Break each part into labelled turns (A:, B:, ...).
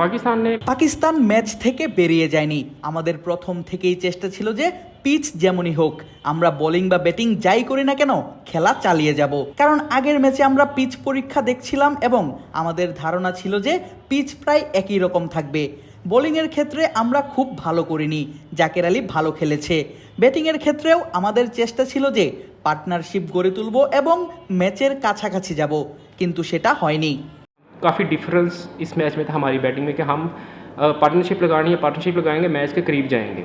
A: পাকিস্তানে
B: পাকিস্তান ম্যাচ থেকে বেরিয়ে যায়নি। আমাদের প্রথম থেকেই চেষ্টা ছিল যে, পিচ যেমনই হোক, আমরা বোলিং বা ব্যাটিং যাই করি না কেন, খেলা চালিয়ে যাব। কারণ আগের ম্যাচে আমরা পিচ পরীক্ষা দেখছিলাম এবং আমাদের ধারণা ছিল যে, পিচ প্রায় একই রকম থাকবে। বোলিংয়ের ক্ষেত্রে আমরা খুব ভালো করিনি, জাকের আলী ভালো খেলেছে। ব্যাটিংয়ের ক্ষেত্রেও আমাদের চেষ্টা ছিল যে, পার্টনারশিপ গড়ে তুলব এবং ম্যাচের কাছাকাছি যাব, কিন্তু সেটা হয়নি।
A: काफ़ी डिफरेंस इस मैच में था हमारी बैटिंग में कि हम पार्टनरशिप लगानी है पार्टनरशिप लगाएंगे मैच के करीब जाएंगे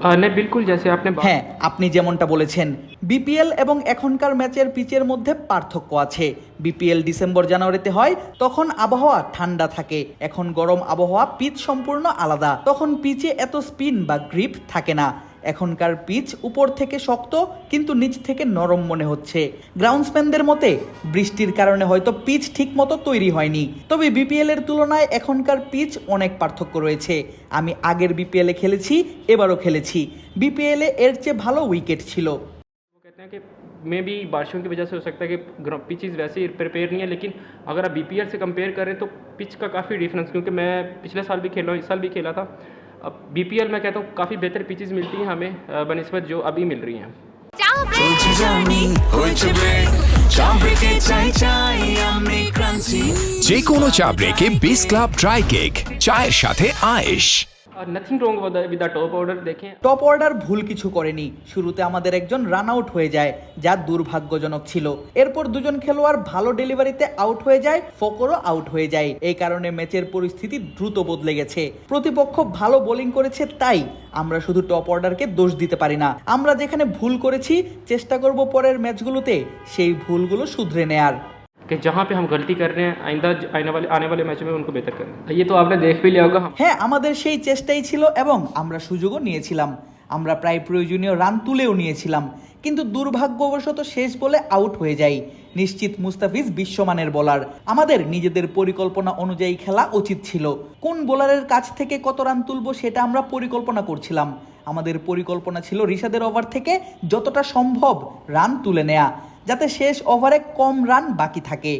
A: अ, नहीं बिल्कुल जैसे आपने बात-
B: হ্যাঁ আপনি যেমনটা বলেছেন বিপিএল এবং এখনকার ম্যাচের পিচের মধ্যে পার্থক্য আছে বিপিএল ডিসেম্বর জানুয়ারিতে হয় তখন আবহাওয়া ঠান্ডা থাকে এখন গরম আবহাওয়া পিচ সম্পূর্ণ আলাদা তখন পিচে এত স্পিন বা গ্রিপ থাকে না এখনকার পিচ উপর থেকে শক্ত কিন্তু নিচ থেকে নরম মনে হচ্ছে গ্রাউন্ডসম্যানদের মতে বৃষ্টির কারণে হয়তো পিচ ঠিক মতো তৈরি হয়নি তবে বিপিএল এর তুলনায় এখনকার পিচ অনেক পার্থক্য রয়েছে আমি আগের বিপিএল এ খেলেছি এবারও খেলেছি বিপিএল এ এর চেয়ে ভালো উইকেট ছিল
A: वो कहते हैं कि मे भी बारिशों की वजह से हो सकता है कि पिचेस वैसे ही प्रिपेयर नहीं है लेकिन अगर आप बी से कंपेयर करें तो पिच का काफ़ी डिफरेंस क्योंकि मैं पिछले साल भी खेला हूँ इस साल भी खेला था अब बी मैं कहता हूँ काफ़ी बेहतर पिचेस मिलती हैं हमें अ, बनस्बत जो अभी मिल रही हैं
C: চলছে জার্নি হয়েছে ব্রেক চা ব্রেকে চাই চাই আমি ক্রান্তি
D: যে কোনো চা ব্রেকে বিস ক্লাব ড্রাই কেক চায়ের সাথে আয়েশ
A: আর nothing wrong with the top order দেখেন
B: টপ অর্ডার ভুল কিছু করেনি। শুরুতে আমাদের একজন রান আউট হয়ে যায়, যা দুর্ভাগ্যজনক ছিল। এরপর দুজন খেলোয়াড় ভালো ডেলিভারিতে আউট হয়ে যায়, ফকরও আউট হয়ে যায়। এই কারণে ম্যাচের পরিস্থিতি দ্রুত বদলে গেছে। প্রতিপক্ষ ভালো বোলিং করেছে, তাই আমরা শুধু টপ অর্ডারকে দোষ দিতে পারি না। আমরা যেখানে ভুল করেছি, চেষ্টা করব পরের ম্যাচগুলোতে, সেই ভুলগুলো শুধরে নেয়ার।
A: कि जहाँ पे हम गलती कर रहे हैं आइंदा आने वाले आने वाले मैचों में उनको बेहतर करें ये तो आपने देख भी लिया होगा हम
B: হ্যাঁ আমাদের সেই চেষ্টাই ছিল এবং আমরা সুযোগও নিয়েছিলাম আমরা প্রায় প্রয়োজনীয় রান তুলেও নিয়েছিলাম কিন্তু দুর্ভাগ্যবশত শেষ বলে আউট হয়ে যাই নিশ্চিত মুস্তাফিজ বিশ্বমানের বোলার আমাদের নিজেদের পরিকল্পনা অনুযায়ী খেলা উচিত ছিল কোন বোলারের কাছ থেকে কত রান তুলবো সেটা আমরা পরিকল্পনা করছিলাম আমাদের পরিকল্পনা ছিল রিশাদের ওভার থেকে যতটা সম্ভব রান তুলে নেয়া যাতে শেষ ওভারে কম রান বাকি থাকে।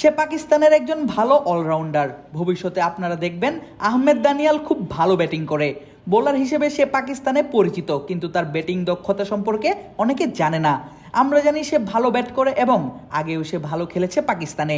B: সে পাকিস্তানের একজন ভালো অলরাউন্ডার ভবিষ্যতে আপনারা দেখবেন আহমেদ দানিয়াল খুব ভালো ব্যাটিং করে। বোলার হিসেবে সে পাকিস্তানে পরিচিত কিন্তু তার ব্যাটিং দক্ষতা সম্পর্কে অনেকে জানে না। আমরা জানি সে ভালো ব্যাট করে এবং আগেও সে ভালো খেলেছে পাকিস্তানে।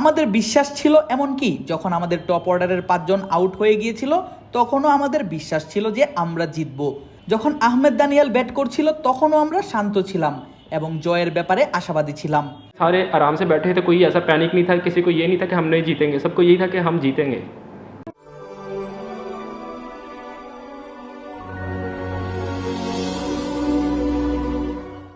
B: আমাদের বিশ্বাস ছিল এমনকি যখন আমাদের টপ অর্ডারের পাঁচজন আউট হয়ে গিয়েছিল তখনও আমাদের বিশ্বাস ছিল যে আমরা জিতবো। যখন আহমেদ দানিয়াল ব্যাট করছিল তখনও আমরা শান্ত ছিলাম এবং জয়ের ব্যাপারে আশাবাদী ছিলাম
A: सारे आराम से बैठे थे कोई ऐसा पैनिक नहीं था किसी को ये नहीं था कि हम नहीं जीतेंगे सबको यही था कि हम जीतेंगे